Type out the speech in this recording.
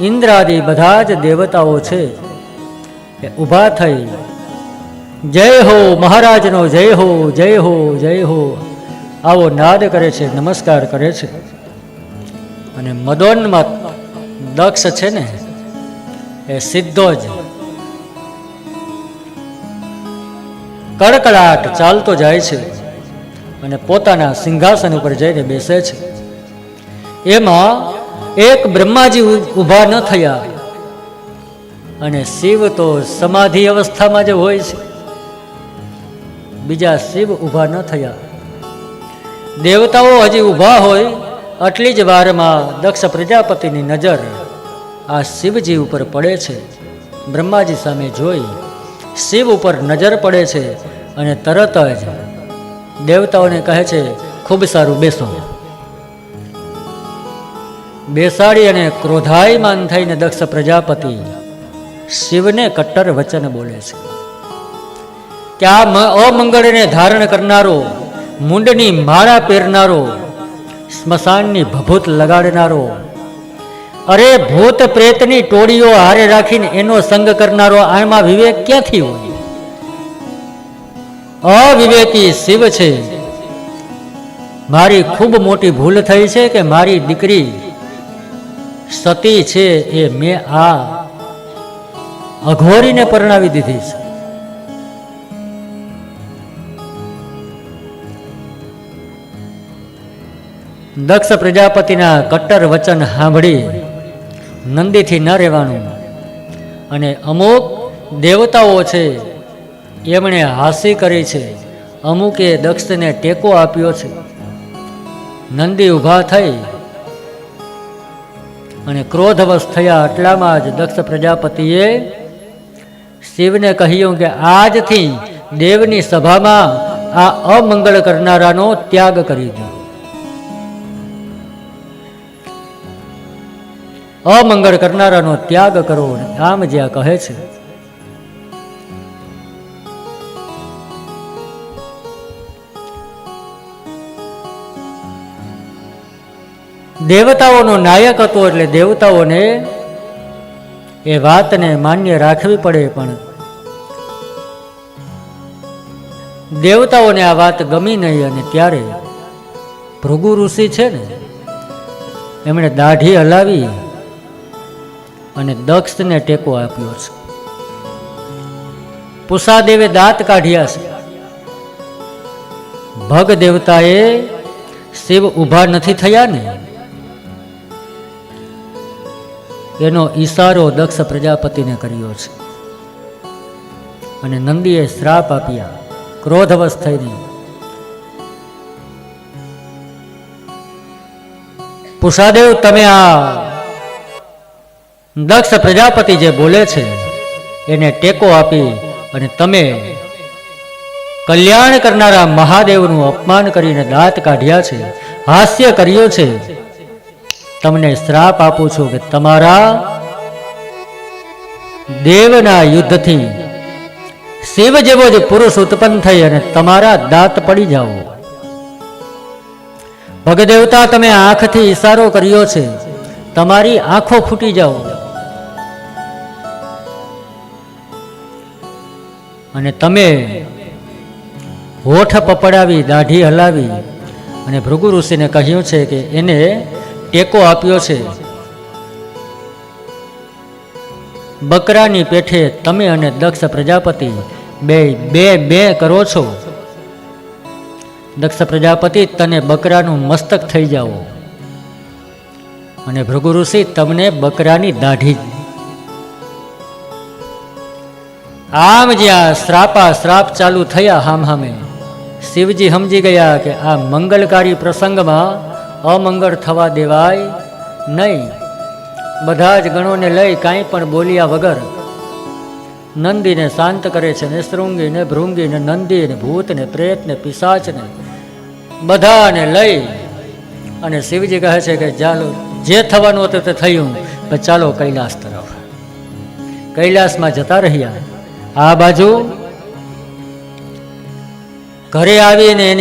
ઇન્દ્રાદિ બધા જ દેવતાઓ છે એ ઊભા થઈ, જય હો મહારાજનો, જય હો જય હો જય હો. આવો નાદ કરે છે, નમસ્કાર કરે છે. અને મદોન્મત દક્ષ છે ને, એ સીધો જ. કડકડાટ ચાલતો જાય છે અને પોતાના સિંહાસન ઉપર જઈને બેસે છે. એમાં એક બ્રહ્માજી ઊભા ન થયા. અને શિવ તો સમાધિ અવસ્થામાં જ હોય છે. બીજા શિવ ઊભા ન થયા. દેવતાઓ હજી ઊભા હોય આટલી જ વારમાં દક્ષ પ્રજાપતિની નજર આ શિવજી ઉપર પડે છે. બ્રહ્માજી સામે જોઈ શિવ ઉપર નજર પડે છે અને તરત જ દેવતાઓને કહે છે, ખૂબ સારું બેસો. બેસાડી અને ક્રોધાયમાન થઈને દક્ષ પ્રજાપતિ શિવને કટ્ટર વચન બોલે છે. કે આ અમંગળને ધારણ કરનારો, મુંડની માળા પહેરનારો, સ્મશાનની ભભૂત લગાડનારો, અરે ભૂત પ્રેતની ટોળીઓ હારે રાખીને એનો સંગ કરનારો આમાં વિવેક ક્યાંથી હોય? અવિવેકી શિવ છે. મારી ખૂબ મોટી ભૂલ થઈ છે કે મારી દીકરી સતી છે એ મેં આ અઘોરીને પરણાવી દીધી છે. દક્ષ પ્રજાપતિના કટ્ટર વચન સાંભળી નંદીથી ન રહેવાનું અને અમુક દેવતાઓ છે એમણે હાસી કરી છે. અમુકે દક્ષને ટેકો આપ્યો છે. નંદી ઊભા થઈ અને ક્રોધવશ થયા એટલામાં જ દક્ષ પ્રજાપતિએ શિવને કહ્યું કે આજથી દેવની સભામાં આ અમંગળ કરનારાનો ત્યાગ કરી દો. અમંગળ કરનારાનો ત્યાગ કરો આમ જ્યાં કહે છે દેવતાઓનો નાયક હતો એટલે દેવતાઓને એ વાતને માન્ય રાખવી પડે પણ દેવતાઓને આ વાત ગમી નહીં અને ત્યારે ભૃગુ ઋષિ છે ને, એમણે દાઢી હલાવી અને દક્ષને ટેકો આપ્યો છે. પુષાદેવે દાંત કાઢ્યા છે. ભગ દેવતાએ શિવ ઊભા નથી થયા ને એનો ઈશારો દક્ષ પ્રજાપતિને કર્યો છે. અને નંદીએ શ્રાપ આપ્યા, ક્રોધવશ થઈને, પુષાદેવ, તમે આ દક્ષ પ્રજાપતિ જે બોલે છે, એને ટેકો આપી અને તમે કલ્યાણ કરનારા મહાદેવનું અપમાન કરીને દાંત કાઢ્યા છે, હાસ્ય કર્યો છે તમને શ્રાપ આપું છું કે તમારા દેવના યુદ્ધથી શિવ જેવો જ પુરુષ ઉત્પન્ન થઈ અને તમારા દાંત પડી જાઓ. ભગદેવતા, તમે આંખથી ઈશારો કર્યો છે. તમારી આંખો ફૂટી જાઓ. અને તમે હોઠ પપડાવી, દાઢી હલાવી અને ભૃગુ ઋષિને કહ્યું છે કે એને ટેકો આપ્યો છે. બકરાની પેઠે તમે અને દક્ષ પ્રજાપતિ બે બે બે કરો છો. દક્ષ પ્રજાપતિ તને બકરાનું મસ્તક થઈ જાઓ. અને ભૃગુ ઋષિ તમને બકરાની દાઢી. આમ જ્યાં શ્રાપા શ્રાપ ચાલુ થયા હામ હામે. શિવજી સમજી ગયા કે આ મંગલકારી પ્રસંગમાં અમંગળ થવા દેવાય નહીં. બધા જ ગણોને લઈ કાંઈ પણ બોલ્યા વગર નંદીને શાંત કરે છે ને શૃંગીને ભૃંગીને ભૃંગી ને નંદી ને ભૂત ને પ્રેત ને પિશાચ ને બધાને લઈ અને શિવજી કહે છે કે ચાલો, જે થવાનું હતું તે થયું. પણ ચાલો કૈલાસ તરફ. કૈલાસમાં જતા રહ્યા. આ બાજુ ઘરે આવીને એની